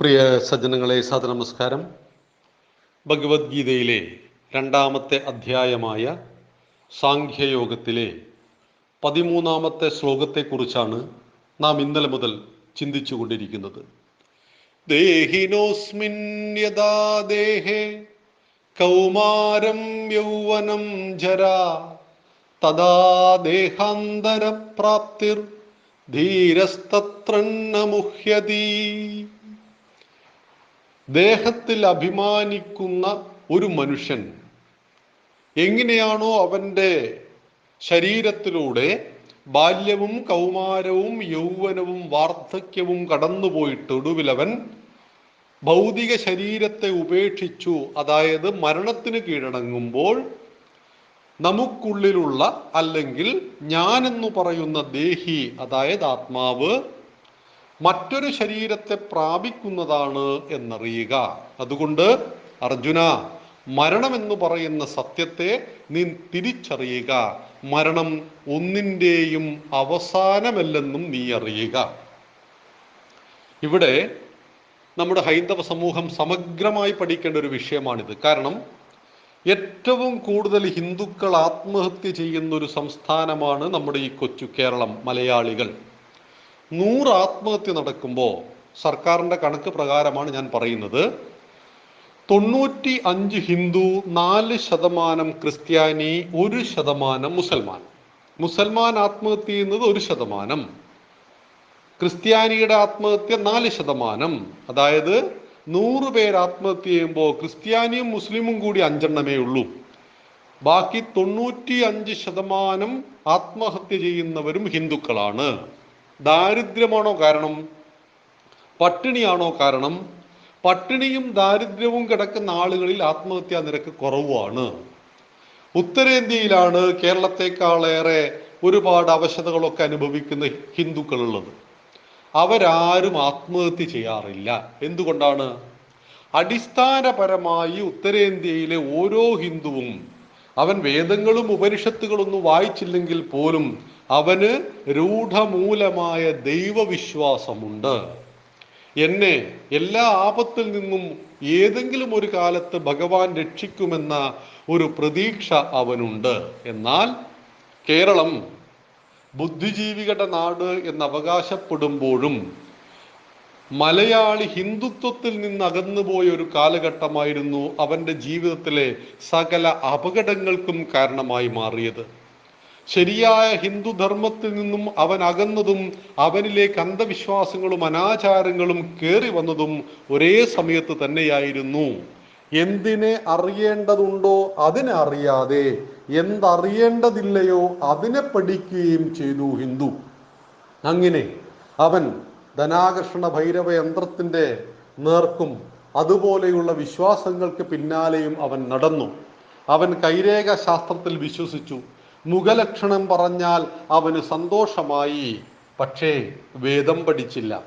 പ്രിയ സജ്ജനങ്ങളെ നമസ്കാരം ഭഗവത്ഗീതയിലെ രണ്ടാമത്തെ അധ്യായമായ സാഖ്യയോഗത്തിലെ പതിമൂന്നാമത്തെ ശ്ലോകത്തെക്കുറിച്ചാണ് നാം ഇന്നലെ മുതൽ ചിന്തിച്ചു കൊണ്ടിരിക്കുന്നത് ദേഹിനോസ്മിൻ ദേഹേ കൗമാരം യൗവനം ജരാ തഥാ ദേഹാന്തരപ്രാപ്തിർ ധീരസ്തത്രന്ന ദേഹത്തിൽ അഭിമാനിക്കുന്ന ഒരു മനുഷ്യൻ എങ്ങനെയാണോ അവന്റെ ശരീരത്തിലൂടെ ബാല്യവും കൗമാരവും യൗവനവും വാർദ്ധക്യവും കടന്നുപോയിട്ട് ഒടുവിലവൻ ഭൗതിക ശരീരത്തെ ഉപേക്ഷിച്ചു. അതായത് മരണത്തിന് കീഴടങ്ങുമ്പോൾ നമുക്കുള്ളിലുള്ള അല്ലെങ്കിൽ ഞാൻ എന്ന് പറയുന്ന ദേഹി അതായത് ആത്മാവ് മറ്റൊരു ശരീരത്തെ പ്രാപിക്കുന്നതാണ് എന്നറിയുക. അതുകൊണ്ട് അർജുന മരണമെന്ന് പറയുന്ന സത്യത്തെ നീ തിരിച്ചറിയുക. മരണം ഒന്നിന്റെയും അവസാനമല്ലെന്നും നീ അറിയുക. ഇവിടെ നമ്മുടെ ഹൈന്ദവ സമൂഹം സമഗ്രമായി പഠിക്കേണ്ട ഒരു വിഷയമാണിത്. കാരണം ഏറ്റവും കൂടുതൽ ഹിന്ദുക്കൾ ആത്മഹത്യ ചെയ്യുന്ന ഒരു സംസ്ഥാനമാണ് നമ്മുടെ ഈ കൊച്ചു കേരളം മലയാളികൾ. നൂറ് ആത്മഹത്യ നടക്കുമ്പോൾ സർക്കാരിന്റെ കണക്ക് പ്രകാരമാണ് ഞാൻ പറയുന്നത്. തൊണ്ണൂറ്റി അഞ്ച് ഹിന്ദു നാല് ശതമാനം ക്രിസ്ത്യാനി ഒരു ശതമാനം മുസൽമാൻ. മുസൽമാൻ ആത്മഹത്യ ചെയ്യുന്നത് ഒരു ശതമാനം. ക്രിസ്ത്യാനിയുടെ ആത്മഹത്യ നാല് ശതമാനം. അതായത് നൂറ് പേർ ആത്മഹത്യ ചെയ്യുമ്പോൾ ക്രിസ്ത്യാനിയും മുസ്ലിമും കൂടി അഞ്ചെണ്ണമേ ഉള്ളൂ. ബാക്കി തൊണ്ണൂറ്റി അഞ്ച് ശതമാനം ആത്മഹത്യ ചെയ്യുന്നവരും ഹിന്ദുക്കളാണ്. ദാരിദ്ര്യമാണോ കാരണം? പട്ടിണിയാണോ കാരണം? പട്ടിണിയും ദാരിദ്ര്യവും കിടക്കുന്ന ആളുകളിൽ ആത്മഹത്യാ നിരക്ക് കുറവാണ്. ഉത്തരേന്ത്യയിലാണ് കേരളത്തെക്കാളേറെ ഒരുപാട് അവശതകളൊക്കെ അനുഭവിക്കുന്ന ഹിന്ദുക്കളുള്ളത്. അവരാരും ആത്മഹത്യ ചെയ്യാറില്ല. എന്തുകൊണ്ടാണ്? അടിസ്ഥാനപരമായി ഉത്തരേന്ത്യയിലെ ഓരോ ഹിന്ദുവും അവൻ വേദങ്ങളും ഉപനിഷത്തുകളൊന്നും വായിച്ചില്ലെങ്കിൽ പോലും അവന് രൂഢമൂലമായ ദൈവവിശ്വാസമുണ്ട്. എന്നെ എല്ലാ ആപത്തിൽ നിന്നും ഏതെങ്കിലും ഒരു കാലത്ത് ഭഗവാൻ രക്ഷിക്കുമെന്ന ഒരു പ്രതീക്ഷ അവനുണ്ട്. എന്നാൽ കേരളം ബുദ്ധിജീവികളുടെ നാട് എന്ന് അവകാശപ്പെടുമ്പോഴും മലയാളി ഹിന്ദുത്വത്തിൽ നിന്ന് അകന്നുപോയ ഒരു കാലഘട്ടമായിരുന്നു അവന്റെ ജീവിതത്തിലെ സകല അപകടങ്ങൾക്കും കാരണമായി മാറിയത്. ശരിയായ ഹിന്ദുധർമ്മത്തിൽ നിന്നും അവൻ അകന്നതും അവനിലേക്ക് അന്ധവിശ്വാസങ്ങളും അനാചാരങ്ങളും കയറി വന്നതും ഒരേ സമയത്ത് തന്നെയായിരുന്നു. എന്തിനെ അറിയേണ്ടതുണ്ടോ അതിനെ അറിയാതെ എന്തറിയേണ്ടതില്ലയോ അതിനെ പഠിക്കുകയും ചെയ്തു ഹിന്ദു. അങ്ങനെ അവൻ ധനാകർഷണ ഭൈരവ യന്ത്രത്തിന്റെ നേർക്കും അതുപോലെയുള്ള വിശ്വാസങ്ങൾക്ക് പിന്നാലെയും അവൻ നടന്നു. അവൻ കൈരേഖ ശാസ്ത്രത്തിൽ വിശ്വസിച്ചു. മുഖലക്ഷണം പറഞ്ഞാൽ അവന് സന്തോഷമായി. പക്ഷേ വേദം പഠിച്ചില്ല.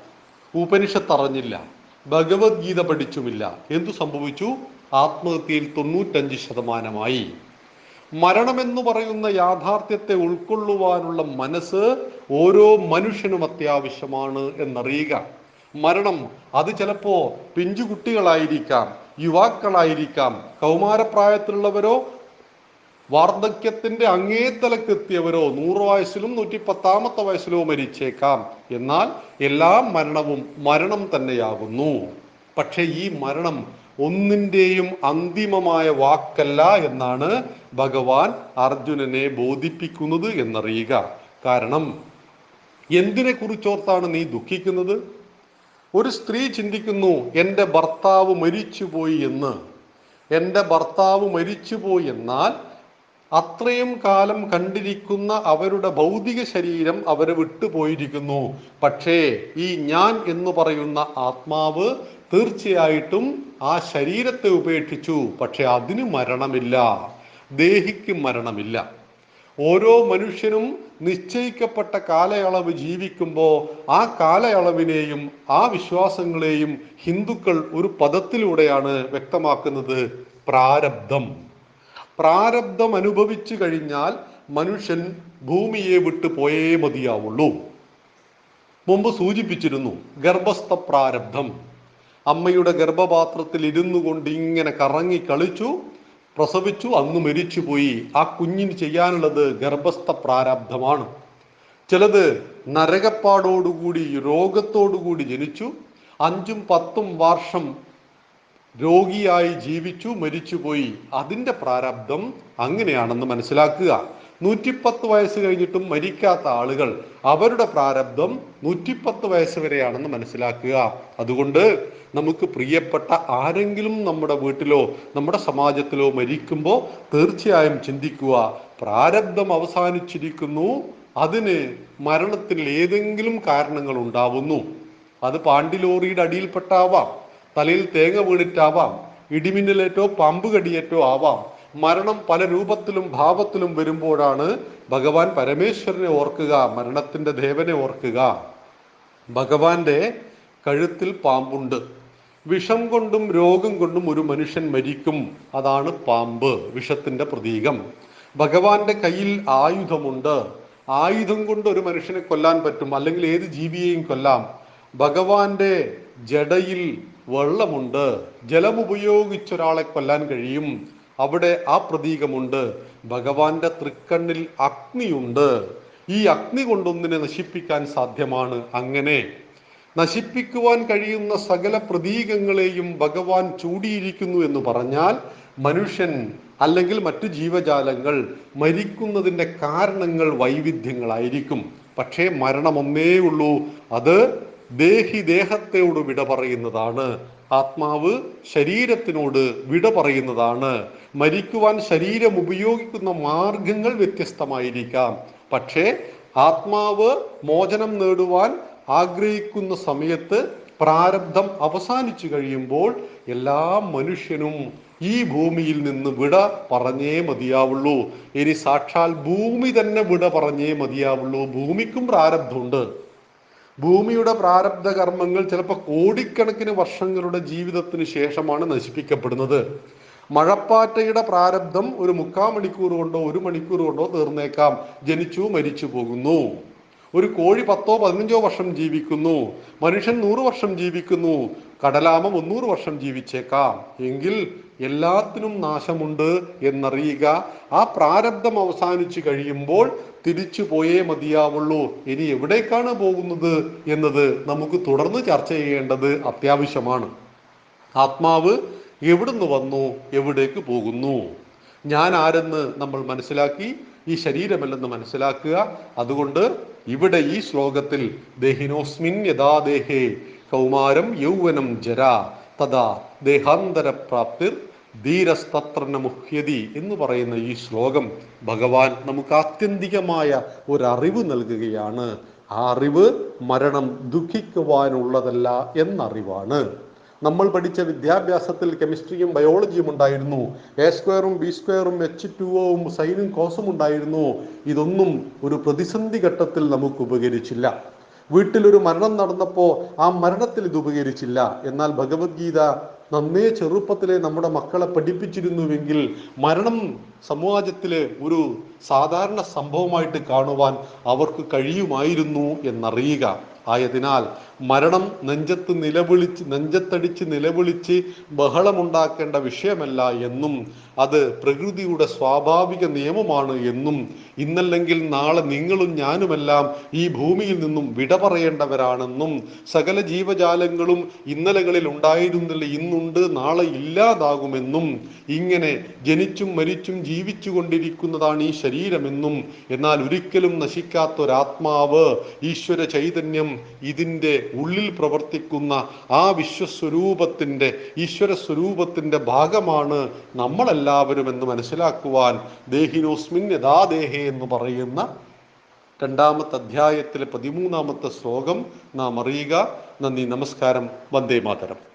ഉപനിഷത്ത് അറിഞ്ഞില്ല. ഭഗവത്ഗീത പഠിച്ചുമില്ല. എന്തു സംഭവിച്ചു? ആത്മഹത്യയിൽ തൊണ്ണൂറ്റഞ്ച് ശതമാനമായി. മരണമെന്ന് പറയുന്ന യാഥാർത്ഥ്യത്തെ ഉൾക്കൊള്ളുവാനുള്ള മനസ്സ് ഓരോ മനുഷ്യനും അത്യാവശ്യമാണ് എന്നറിയുക. മരണം അത് ചിലപ്പോ കുട്ടികളായിരിക്കാം യുവാക്കളായിരിക്കാം കൗമാരപ്രായത്തിലുള്ളവരോ വാർദ്ധക്യത്തിന്റെ അങ്ങേത്തലക്കെത്തിയവരോ നൂറ് വയസ്സിലും നൂറ്റി പത്താമത്തെ വയസ്സിലോ മരിച്ചേക്കാം. എന്നാൽ എല്ലാ മരണവും മരണം തന്നെയാകുന്നു. പക്ഷേ ഈ മരണം ഒന്നിന്റെയും അന്തിമമായ വാക്കല്ല എന്നാണ് ഭഗവാൻ അർജുനനെ ബോധിപ്പിക്കുന്നത് എന്നറിയുക. കാരണം എന്തിനെ കുറിച്ചോർത്താണ് നീ ദുഃഖിക്കുന്നത്? ഒരു സ്ത്രീ ചിന്തിക്കുന്നു എന്റെ ഭർത്താവ് മരിച്ചുപോയി എന്ന്. എന്റെ ഭർത്താവ് മരിച്ചുപോയി എന്നാൽ അത്രയും കാലം കണ്ടിരിക്കുന്ന അവരുടെ ഭൗതിക ശരീരം അവരെ വിട്ടുപോയിരിക്കുന്നു. പക്ഷേ ഈ ഞാൻ എന്ന് പറയുന്ന ആത്മാവ് തീർച്ചയായിട്ടും ആ ശരീരത്തെ ഉപേക്ഷിച്ചു. പക്ഷെ അതിന് മരണമില്ല. ദേഹിക്ക് മരണമില്ല. ഓരോ മനുഷ്യനും നിശ്ചയിക്കപ്പെട്ട കാലയളവ് ജീവിക്കുമ്പോൾ ആ കാലയളവിനെയും ആ വിശ്വാസങ്ങളെയും ഹിന്ദുക്കൾ ഒരു പദത്തിലൂടെയാണ് വ്യക്തമാക്കുന്നത് പ്രാരബ്ധം. പ്രാരബ്ധം അനുഭവിച്ചു കഴിഞ്ഞാൽ മനുഷ്യൻ ഭൂമിയെ വിട്ടു പോയേ മതിയാവുള്ളൂ. മുമ്പ് സൂചിപ്പിച്ചിരുന്നു ഗർഭസ്ഥ പ്രാരബ്ധം. അമ്മയുടെ ഗർഭപാത്രത്തിൽ ഇരുന്നു കൊണ്ട് ഇങ്ങനെ കറങ്ങി കളിച്ചു പ്രസവിച്ചു അന്ന് മരിച്ചുപോയി. ആ കുഞ്ഞിന് ചെയ്യാനുള്ളത് ഗർഭസ്ഥ പ്രാരാബ്ധമാണ്. ചിലത് നരകപ്പാടോടുകൂടി രോഗത്തോടുകൂടി ജനിച്ചു. അഞ്ചും പത്തും വർഷം രോഗിയായി ജീവിച്ചു മരിച്ചുപോയി. അതിന്റെ പ്രാരബ്ധം അങ്ങനെയാണെന്ന് മനസ്സിലാക്കുക. നൂറ്റിപ്പത്ത് വയസ്സ് കഴിഞ്ഞിട്ടും മരിക്കാത്ത ആളുകൾ അവരുടെ പ്രാരബ്ധം നൂറ്റിപ്പത്ത് വയസ്സ് വരെയാണെന്ന് മനസ്സിലാക്കുക. അതുകൊണ്ട് നമുക്ക് പ്രിയപ്പെട്ട ആരെങ്കിലും നമ്മുടെ വീട്ടിലോ നമ്മുടെ സമാജത്തിലോ മരിക്കുമ്പോൾ തീർച്ചയായും ചിന്തിക്കുക. പ്രാരബ്ധം അവസാനിച്ചിരിക്കുന്നു. അതിന് മരണത്തിൽ ഏതെങ്കിലും കാരണങ്ങൾ ഉണ്ടാവുന്നു. അത് പാണ്ടിലോറിയുടെ അടിയിൽപ്പെട്ടാവാം തലയിൽ തേങ്ങ വീണിട്ടാവാം ഇടിമിന്നലേറ്റോ പാമ്പ് കടിയേറ്റോ ആവാം. മരണം പല രൂപത്തിലും ഭാവത്തിലും വരുമ്പോഴാണ് ഭഗവാൻ പരമേശ്വരനെ ഓർക്കുക മരണത്തിന്റെ ദേവനെ ഓർക്കുക. ഭഗവാന്റെ കഴുത്തിൽ പാമ്പുണ്ട്. വിഷം കൊണ്ടും രോഗം കൊണ്ടും ഒരു മനുഷ്യൻ മരിക്കും. അതാണ് പാമ്പ് വിഷത്തിന്റെ പ്രതീകം. ഭഗവാന്റെ കയ്യിൽ ആയുധമുണ്ട്. ആയുധം കൊണ്ട് ഒരു മനുഷ്യനെ കൊല്ലാൻ പറ്റും അല്ലെങ്കിൽ ഏത് ജീവിയെയും കൊല്ലാം. ഭഗവാന്റെ ജടയിൽ വെള്ളമുണ്ട്. ജലം ഉപയോഗിച്ച് ഒരാളെ കൊല്ലാൻ കഴിയും. അവിടെ ആ പ്രതീകമുണ്ട്. ഭഗവാന്റെ തൃക്കണ്ണിൽ അഗ്നിയുണ്ട്. ഈ അഗ്നി കൊണ്ടൊന്നിനെ നശിപ്പിക്കാൻ സാധ്യമാണ് അങ്ങനെ. നശിപ്പിക്കുവാൻ കഴിയുന്ന സകല പ്രതീകങ്ങളെയും ഭഗവാൻ ചൂടിയിരിക്കുന്നു എന്ന് പറഞ്ഞാൽ മനുഷ്യൻ അല്ലെങ്കിൽ മറ്റു ജീവജാലങ്ങൾ മരിക്കുന്നതിന്റെ കാരണങ്ങൾ വൈവിധ്യങ്ങളായിരിക്കും. പക്ഷേ മരണം ഒന്നേ ഉള്ളൂ. അത് ദേഹി ദേഹത്തോട് വിട പറയുന്നതാണ്. ആത്മാവ് ശരീരത്തിനോട് വിട പറയുന്നതാണ്. മരിക്കുവാൻ ശരീരം ഉപയോഗിക്കുന്ന മാർഗങ്ങൾ വ്യത്യസ്തമായിരിക്കാം. പക്ഷേ ആത്മാവ് മോചനം നേടുവാൻ ആഗ്രഹിക്കുന്ന സമയത്ത് പ്രാരബ്ധം അവസാനിച്ചു കഴിയുമ്പോൾ എല്ലാ മനുഷ്യനും ഈ ഭൂമിയിൽ നിന്ന് വിട പറഞ്ഞേ മതിയാവുള്ളൂ. ഇനി സാക്ഷാൽ ഭൂമി തന്നെ വിട പറഞ്ഞേ മതിയാവുള്ളൂ. ഭൂമിക്കും പ്രാരബ്ധമുണ്ട്. ഭൂമിയുടെ പ്രാരബ്ധ കർമ്മങ്ങൾ ചിലപ്പോൾ കോടിക്കണക്കിന് വർഷങ്ങളുടെ ജീവിതത്തിന് ശേഷമാണ് നശിപ്പിക്കപ്പെടുന്നത്. മഴപ്പാറ്റയുടെ പ്രാരബ്ധം ഒരു മുക്കാൽ മണിക്കൂർ കൊണ്ടോ ഒരു മണിക്കൂർ കൊണ്ടോ തീർന്നേക്കാം. ജനിച്ചു മരിച്ചു പോകുന്നു. ഒരു കോഴി പത്തോ പതിനഞ്ചോ വർഷം ജീവിക്കുന്നു. മനുഷ്യൻ നൂറ് വർഷം ജീവിക്കുന്നു. കടലാമ മുന്നൂറ് വർഷം ജീവിച്ചേക്കാം. എങ്കിൽ എല്ലാത്തിനും നാശമുണ്ട് എന്നറിയുക. ആ പ്രാരബ്ധം അവസാനിച്ചു കഴിയുമ്പോൾ തിരിച്ചു പോയേ മതിയാവുള്ളൂ. ഇനി എവിടേക്കാണ് പോകുന്നത് എന്നത് നമുക്ക് തുടർന്ന് ചർച്ച ചെയ്യേണ്ടത് അത്യാവശ്യമാണ്. ആത്മാവ് എവിടുന്ന് വന്നു? എവിടേക്ക് പോകുന്നു? ഞാൻ ആരെന്ന് നമ്മൾ മനസ്സിലാക്കി? ഈ ശരീരമല്ലെന്ന് മനസ്സിലാക്കുക. അതുകൊണ്ട് ഇവിടെ ഈ ശ്ലോകത്തിൽ ദേഹിനോസ്മിൻ യഥാ ദേഹേ കൗമാരം യൗവനം ജര തഥാ ദേഹാന്തര ധീരസ്തത്രന ധീരസ്തത്ര മുഹ്യതി എന്ന് പറയുന്ന ഈ ശ്ലോകം ഭഗവാൻ നമുക്ക് ആത്യന്തികമായ ഒരറിവ് നൽകുകയാണ്. ആ അറിവ് മരണം ദുഃഖിക്കുവാനുള്ളതല്ല എന്നറിവാണ്. നമ്മൾ പഠിച്ച വിദ്യാഭ്യാസത്തിൽ കെമിസ്ട്രിയും ബയോളജിയും ഉണ്ടായിരുന്നു. എ സ്ക്വയറും ബി സ്ക്വയറും എച്ച് ടു ഒവും സൈനും കോസും ഉണ്ടായിരുന്നു. ഇതൊന്നും ഒരു പ്രതിസന്ധി ഘട്ടത്തിൽ നമുക്ക് ഉപകരിച്ചില്ല. വീട്ടിലൊരു മരണം നടന്നപ്പോൾ ആ മരണത്തിൽ ഇത് ഉപകരിച്ചില്ല. എന്നാൽ ഭഗവത്ഗീത നന്നേ ചെറുപ്പത്തിലെ നമ്മുടെ മക്കളെ പഠിപ്പിച്ചിരുന്നുവെങ്കിൽ മരണം സമാജത്തിലെ ഒരു സാധാരണ സംഭവമായിട്ട് കാണുവാൻ അവർക്ക് കഴിയുമായിരുന്നു എന്നറിയുക. ആയതിനാൽ മരണം നെഞ്ചത്ത് നിലവിളിച്ച് നെഞ്ചത്തടിച്ച് നിലവിളിച്ച് ബഹളമുണ്ടാക്കേണ്ട വിഷയമല്ല എന്നും അത് പ്രകൃതിയുടെ സ്വാഭാവിക നിയമമാണ് എന്നും ഇന്നല്ലെങ്കിൽ നാളെ നിങ്ങളും ഞാനുമെല്ലാം ഈ ഭൂമിയിൽ നിന്നും വിട പറയേണ്ടവരാണെന്നും സകല ജീവജാലങ്ങളും ഇന്നലകളിൽ ഉണ്ടായിരുന്നില്ല ഇന്നുണ്ട് നാളെ ഇല്ലാതാകുമെന്നും ഇങ്ങനെ ജനിച്ചും മരിച്ചും ജീവിച്ചു കൊണ്ടിരിക്കുന്നതാണ് ഈ ശരീരമെന്നും എന്നാൽ ഒരിക്കലും നശിക്കാത്തൊരാത്മാവ് ഈശ്വര ചൈതന്യം ഇതിന്റെ ഉള്ളിൽ പ്രവർത്തിക്കുന്ന ആ വിശ്വസ്വരൂപത്തിന്റെ ഈശ്വര സ്വരൂപത്തിന്റെ ഭാഗമാണ് നമ്മളെല്ലാവരും എന്ന് മനസ്സിലാക്കുവാൻ ദേഹിനോസ്മിൻ യഥാദേഹേ എന്ന് പറയുന്ന രണ്ടാമത്തെ അധ്യായത്തിലെ പതിമൂന്നാമത്തെ ശ്ലോകം നാം അറിയുക. നന്ദി നമസ്കാരം. വന്ദേ മാതരം.